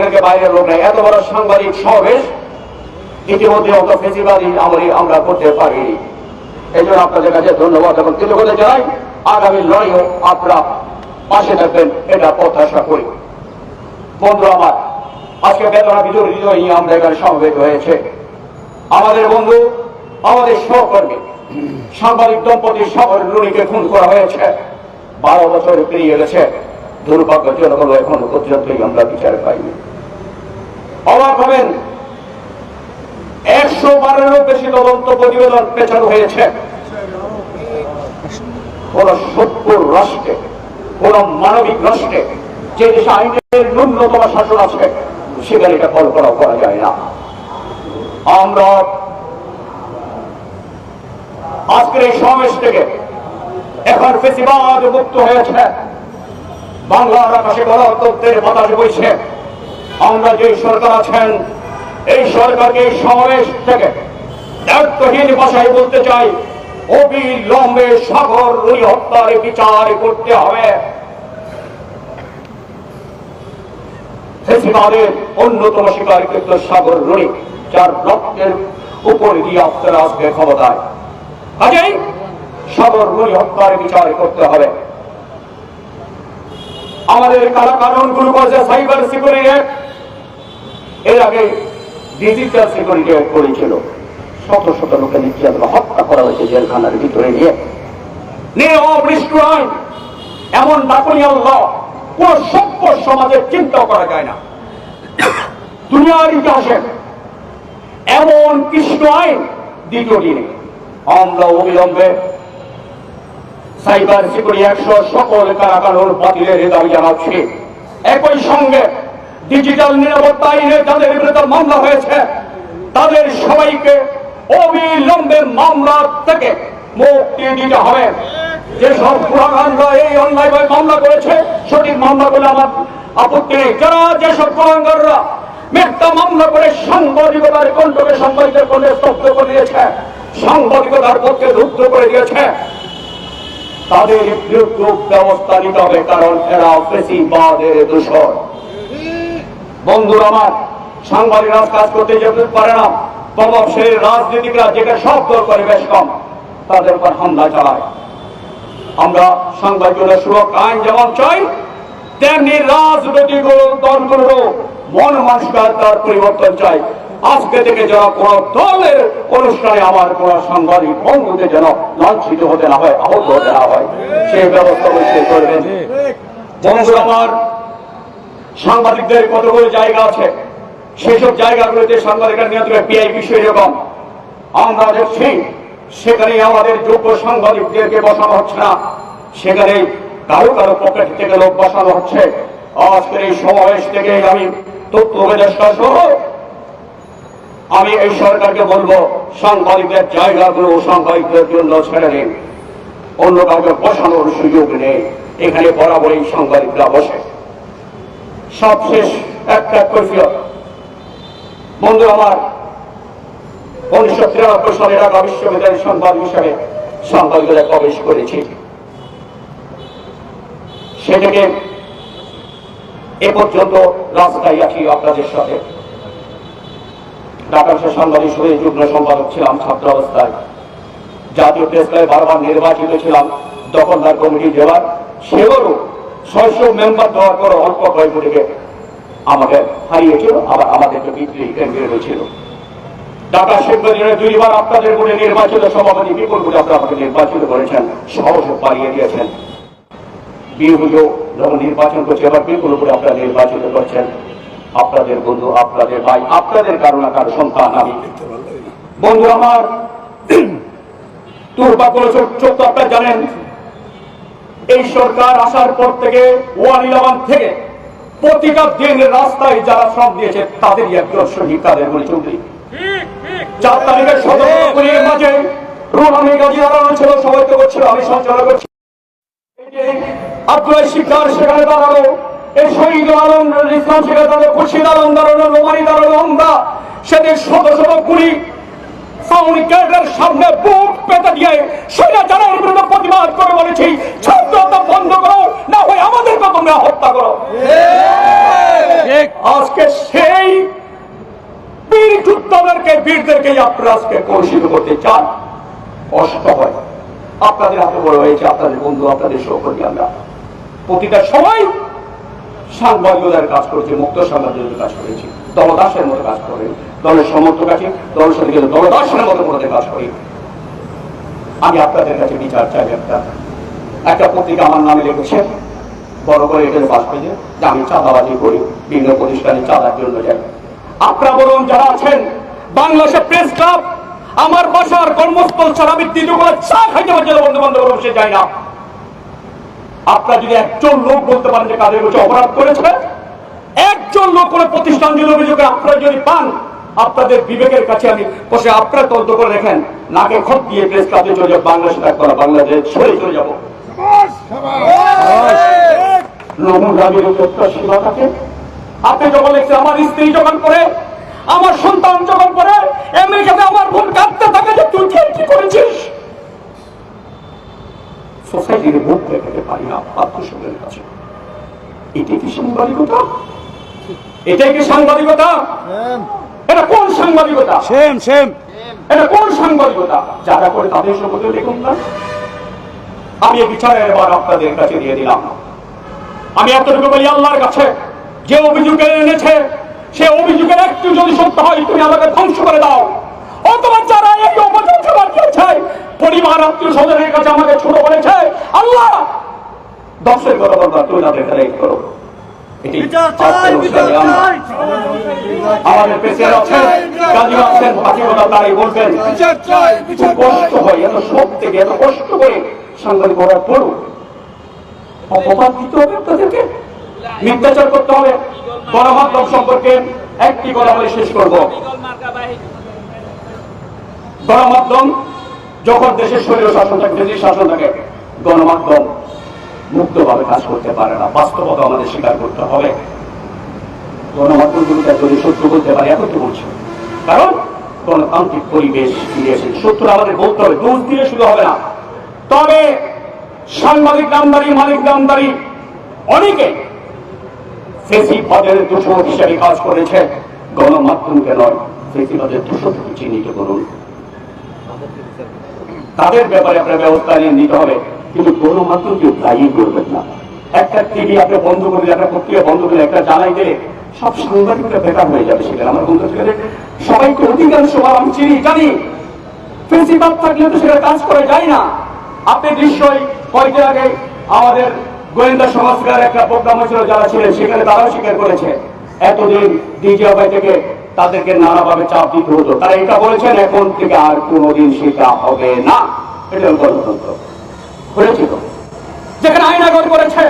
সাংবাদিকের বাইরের লোক নাই। এত বড় সাংবাদিক সমাবেশ ইতিমধ্যে অত ফেসিবাদী আমরি আমরা করতে পারিনি। এই জন্য আপনাদের কাছে ধন্যবাদ এবং কৃতজ্ঞতা জানাই। আগামী লড়াইও আপনারা পাশে থাকবেন, এটা প্রত্যাশা করি। বন্ধু আমার, আজকে বেদনা হৃদয় নিয়ে আমরা এখানে সমবেত হয়েছে। আমাদের বন্ধু, আমাদের সহকর্মী, সাংবাদিক দম্পতি শহর রুনিকে খুন করা হয়েছে। বারো বছর পেরিয়ে গেছে। দুর্ভাগ্যজনক এখনও পর্যন্তই আমরা বিচার পাইনি। হবেন। একশো বারেরও বেশি তদন্ত প্রতিবেদন পেছানো হয়েছে। কোন সত্তর রাষ্ট্রে, কোন মানবিক রাষ্ট্রে যে দেশে আইনের ন্যূনতম শাসন আছে, সেখানে এটা কল্পনা করা যায় না। আমরা আজকের এই সমাবেশ থেকে এখন ফেসিবাদ মুক্ত হয়েছে। বাংলার আকাশে গণতন্ত্রের বাতাস বইছে। আমরা যে সরকার আছেন, এই সরকারকে সমাবেশ থেকে দায়িত্বহীন ভাষায় বলতে চাই, অবিলম্বে সাগর রুই হত্যার বিচার করতে হবে। ফেসিবাদের অন্যতম শিকার কিন্তু সাগর রুই যার রক্তের উপর দিয়ে আপনারা আসবে ক্ষমতায়। কাজেই সাগর রুই হত্যার বিচার করতে হবে। আমাদের কারা কানুনগুলো করেছে সাইবার সিকিউরিটি এর আগে ডিজিটাল সিকিউরিটি অ্যাক্ট করেছিল শত শত লোকে নির্যাতন হত্যা করা হয়েছে জেলখানার ভিতরে নিয়ে। নিয়ে অবৃষ্ট আইন, এমন ডাকনিয়াল ল কোন সভ্য সমাজে চিন্তা করা যায় না। দুনিয়ার ইতিহাসে এমন কৃষ্ণ আইন দ্বিতীয়টি নেই আমরা অবিলম্বে সাইবার সিকিউরিটি একশো সকল কারাকানুন বাতিলের দাবি জানাচ্ছি। একই সঙ্গে ডিজিটাল নিরাপত্তা আইনে যাদের বিরুদ্ধে মামলা হয়েছে, তাদের সবাইকে অবিলম্বে মামলা থেকে মুক্তি দিতে হবে। যেসব পুরাগানরা এই অন্যায়ভাবে মামলা করেছে, সঠিক মামলা বলে আমার আপত্তি নেই। যারা যেসব পুরাঙ্গাররা মিথ্যা মামলা করে সাংবাদিকতার কণ্ঠকে সাংবাদিকের কণ্ঠে স্তব্ধ করে দিয়েছে, সাংবাদিকতার পক্ষে রুদ্ধ করে দিয়েছে, তাদের বিরুদ্ধে ব্যবস্থা নিতে হবে, কারণ এরা বেশিবাদের দূষণ। বন্ধুরা আমার সাংবাদিকরা কাজ করতে যেতে পারে না প্রভাবশালী রাজনীতিকরা যেটা সব দল করে বেশ কম তাদের উপর হামলা চালায়। আমরা সাংবাদিকদের সুরক্ষা আইন যেমন চাই তেমনি রাজনৈতিক দলগুলোরও মন মানসিকতার পরিবর্তন চাই। আজকে থেকে যারা কোন দলের অনুষ্ঠানে আমার কোন সাংবাদিক বন্ধুদের যেন লাঞ্ছিত হতে না হয় আহত হতে না হয় সেই ব্যবস্থা অবশ্যই করবেন। বন্ধু আমার সাংবাদিকদের কতগুলো জায়গা আছে? সেসব জায়গাগুলোতে সাংবাদিকরা নিয়ন্ত্রণে পিআই বিষয় এরকম আমরা দেখছি সেখানে আমাদের যোগ্য সাংবাদিকদেরকে বসানো হচ্ছে না। সেখানে কারও কারও পকেট থেকে লোক বসানো হচ্ছে। আজকের এই সমাবেশ থেকে আমি তথ্য উপদেষ্টা সহ আমি এই সরকারকে বলব, সাংবাদিকদের জায়গাগুলো সাংবাদিকদের জন্য ছেড়ে দিন। অন্য কাউকে বসানোর সুযোগ নেই। এখানে বরাবরই সাংবাদিকরা বসে। সবশেষ একটা কৈফিয়ত। বন্ধু আমার, উনিশশো তিরানব্বই সালে ঢাকা বিশ্ববিদ্যালয়ের সংবাদ হিসাবে সাংবাদিকতা প্রবেশ করেছি। সেটাকে এ পর্যন্ত রাস্তায় আছি আপনাদের সাথে। ঢাকার সে সাংবাদিক হয়ে যুগ্ম সম্পাদক ছিলাম ছাত্র অবস্থায়। জাতীয় প্রেস ক্লাবে বারবার নির্বাচিত ছিলাম দখলদার কমিটি দেওয়ার সেবারও ছয়শো মেম্বার দেওয়ার পর অল্প কয়েক কয়েকটিকে আমাকে হারিয়েছিল, আবার আমাদেরকে বিক্রি রয়েছিল ঢাকা মুজিবের দুইবার আপনাদের বলে নির্বাচিত সভাপতি বিপুল বলে আপনারা আমাকে নির্বাচিত করেছেন সহজ পালিয়ে দিয়েছেন। বিহুজো যখন নির্বাচন করছে, এবার বিপুল উপরে আপনারা নির্বাচিত করছেন। আপনাদের বন্ধু, আপনাদের ভাই, আপনাদের কারণ কারও সন্তান আমি। বন্ধু আমার দুর্ভাগ্য চোখ তো জানেন এই সরকার আসার পর থেকে ওয়ান ইলেভেন থেকে প্রতিটা দিন রাস্তায় যারা শ্রম দিয়েছে, তাদেরই একজন শহীদ, তাদের বলে চৌধুরী। চার তারিখের সদর মাঝে গাজী ছিল, সবাই তো করছিল, আমি সঞ্চালনা করছি। আব্দুল সেখানে দাঁড়াল, এই শহীদ আলম, ইসলাম সেখানে দাঁড়াল খুশিদ আলম দাঁড়াল দাঁড়াল, আমরা সেদিন শত শত সামনে বুক পেতে দিয়ে বিরুদ্ধে প্রতিবাদ করে বলেছি ছাত্রতা বন্ধ করো না হয় আমাদেরকে তোমরা হত্যা করো আজকে সেই বীর বীরদেরকে আপনারা কলুষিত করতে চান, কষ্ট হয়। আপনাদের হাতে বড় হয়েছে, আপনাদের বন্ধু, আপনাদের সহকর্মী আমরা। প্রতিটা সময় সাংবাদিকতার কাজ করেছি, মুক্ত সাংবাদিকতার কাজ করেছি। দলদাসের মতো কাজ করে, দলের সমর্থক আছে, দলের সাথে গেলে দলদাসের মতো করে কাজ করি। আমি আপনাদের কাছে বিচার চাই একটা। একটা পত্রিকা আমার নামে লিখেছে, বড় করে এখানে পাশ পেয়েছে যে আমি চাঁদাবাজি করি, বিভিন্ন প্রতিষ্ঠানে চাঁদার জন্য যাই। আপনারা বলুন, যারা আছেন বাংলাদেশের প্রেস ক্লাব আমার বাসার কর্মস্থল ছাড়া আমি তৃতীয় চা খাইতে পারছি না বন্ধু বান্ধব বসে যাই না। আপনারা যদি একজন লোক বলতে পারেন যে কাদের কাছে অপরাধ করেছে, একজন লোক কোনো প্রতিষ্ঠান যদি অভিযোগে আপনারা যদি পান, আপনাদের বিবেকের কাছে আমি বসে আপনারা তদন্ত করে রেখেন নাকে খত দিয়ে প্রেস ক্লাবে চলে যাব, বাংলাদেশে থাকব না, বাংলাদেশ ছেড়ে চলে যাব। আপনি যখন লিখছেন, আমার স্ত্রী যখন করে আমার সন্তান যখন করে আমেরিকাতে আমার বোন কাঁদতে থাকে যে তুই কি কি করেছিস? সোসাইটির মুখ দেখাতে পারি না আত্মসঙ্গের কাছে। এটাই কি সাংবাদিকতা? এটাই কি সাংবাদিকতা? এটা কোন সাংবাদিকতা? সেম সেম এটা কোন সাংবাদিকতা? যারা করে তাদের সম্পর্কে দেখুন না। আমি এই বিচারের এবার আপনাদের কাছে দিয়ে দিলাম। আমি এতটুকু বলি আল্লাহর কাছে যে অভিযোগে এনেছে সে অভিযোগের একটু যদি সত্য হয় তুমি আমাকে ধ্বংস করে দাও অথবা যারা এই অপরাধ বানিয়েছে পরিবার আত্মীয় স্বজনের কাছে আমাকে ছোট করেছে আল্লাহ দশের কথা বলবা তুমি তাদের তারিখ করো এটি বিচার চাই আত্মের বিচার উৎসাহে আমরা- চাই আমাদের আছেন কথা বলবেন বিচার চাই খুব বিচার কষ্ট হয় এত সব থেকে এত কষ্ট করে সাংবাদিক করার অপবাদ দিতে হবে মিথ্যাচার করতে হবে। গণমাধ্যম সম্পর্কে একটি কথা বলে শেষ করব। গণমাধ্যম যখন দেশের শরীর শাসন থাকে শাসন থাকে গণমাধ্যম মুক্তভাবে কাজ করতে পারে না। বাস্তবতা আমাদের স্বীকার করতে হবে। গণমাধ্যমগুলোকে যদি সত্য বলতে পারে এখন তো বলছি। কারণ গণতান্ত্রিক পরিবেশ ফিরেছে সত্য আমাদের বলতে হবে, দোষ দিলে শুধু হবে না। তবে সাংবাদিক নামদারি, মালিক নামদারি, অনেকে ফেসিবাদের দূষণ হিসেবে কাজ করেছে। গণমাধ্যমকে নয়, ফেসিবাদের দূষণ থেকে চিহ্নিত করুন। তাদের ব্যাপারে আপনার ব্যবস্থা নিয়ে নিতে হবে। কিন্তু গণমাধ্যমকে দায়ী করবেন না। একটা টিভি আপনি বন্ধ করে একটা পত্রিকা বন্ধ করে একটা জানাই দিলে সব সাংবাদিকরা বেকার হয়ে যাবে সেখানে। আমার বন্ধু ছেলে সবাইকে অধিকাংশ আমি চিনি, জানি। প্রিন্সিপাল থাকলে তো সেটা কাজ করে যায় না। আপনি নিশ্চয়ই কয়েকদিন আগে আমাদের গোয়েন্দা সংস্কার একটা প্রোগ্রাম হয়েছিল, যারা ছিলেন, সেখানে তারাও স্বীকার করেছে। এতদিন ডিজিএফআই থেকে তাদেরকে নানাভাবে চাপ দিতে হতো। তারা এটা বলেছেন, এখন থেকে আর কোনোদিন সেটা হবে না। এটা গণতন্ত্র। যেখানে করেছে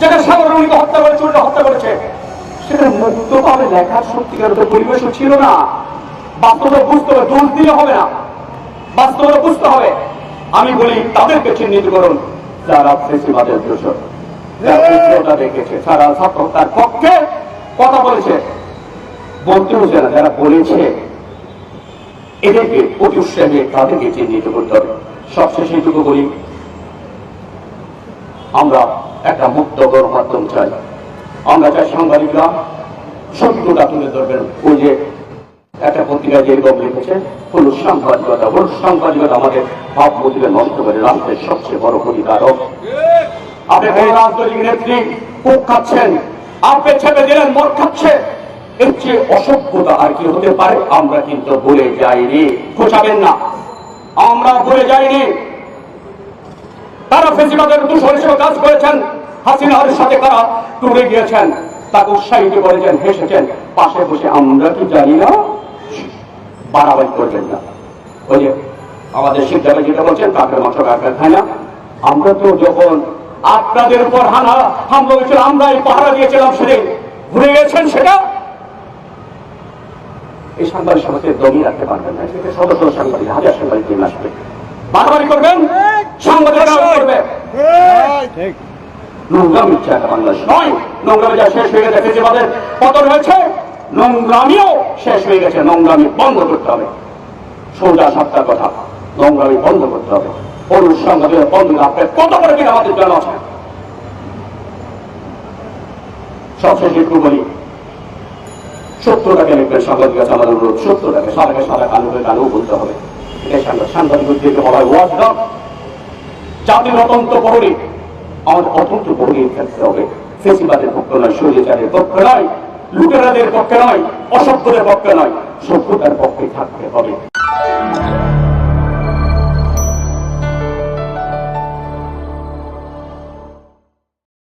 যেখানে হত্যা করেছে উল্টো হত্যা করেছে সেখানে মুক্তভাবে লেখার সত্যিকার পরিবেশও ছিল না। বাস্তবে বুঝতে হবে দোষ দিলে হবে না। বাস্তবে বুঝতে হবে। আমি বলি তাদেরকে চিহ্নিত করুন। যারা ফেসিবাদের দোষক যারা দেখেছে যারা ছাত্র তার পক্ষে কথা বলেছে। বলতে হচ্ছে না যারা বলেছে এদেরকে অতি উৎসাহে তাদেরকে চিহ্নিত করতে হবে। সবশেষে এইটুকু বলি আমরা একটা মুক্ত গণমাধ্যম চাই। আমরা চাই সাংবাদিকরা সত্যটা তুলে ধরবেন। ওই যে একটা পত্রিকা যেরকম লিখেছে হল সাংবাদিকতা হল সাংবাদিকতা আমাদের ভাব ভাবমূর্তিকে নষ্ট করে রাষ্ট্রের সবচেয়ে বড় ক্ষতিকারক আপনি কোন রাজনৈতিক নেত্রী কুক খাচ্ছেন? আপনি ছেপে দিলেন, মদ খাচ্ছে। এর চেয়ে অসভ্যতা আর কি হতে পারে? আমরা কিন্তু বলে যাইনি। খোঁচাবেন না। আমরা বলে যাইনি। তারা দূষণ হিসেবে কাজ করেছেন। হাসিনার সাথে তারা টুরে গিয়েছেন। তাকে উৎসাহিত করেছেন, হেসেছেন। পাশে বসে আমরা কি জানি না? বাড়াবাড়ি করবেন না। ওই যে আমাদের শিক্ষাটা যেটা বলছেন, কাকের মাংস কাকের খায় না। আমরা তো যখন আপনাদের উপর হানা হামলা হয়েছিল, আমরাই পাহারা দিয়েছিলাম সেদিন। ভুলে গেছেন সেটা? এই সাংবাদিক সমাজকে দমিয়ে রাখতে পারবেন না। সেটা সদস্য সাংবাদিক, হাজার সাংবাদিক টিম আসবে বাড়াবাড়ি করবেন? সাংবাদিকরা করবে নোংরামি জায়গা বাংলাদেশ নয়। নোংরামি যা শেষ হয়ে গেছে ফেসিবাদের পতন হয়েছে নোংরামিও শেষ হয়ে গেছে। নোংরামি বন্ধ করতে হবে। সোজা সাতটা কথা নোংরামি বন্ধ করতে হবে। অনুসংঘাতের বন্ধ আপনি কত করে দিন আমাদের জানা আছে? সবশেষে একটু বলি সত্যটাকে লিখবেন সাংবাদিক কাছে আমাদের অনুরোধ সত্যটাকে সাদাকে সাদা কালোকে কালো বলতে হবে। সাংবাদিকদেরকে অতন্ত প্রহরী অতন্ত প্রহরী থাকতে হবে। ফেসিবাদের পক্ষে নয় শৈলচারের পক্ষে নয়, লুটেরাদের পক্ষে নয়, অসভ্যদের পক্ষে নয়, সভ্যতার পক্ষে থাকতে হবে।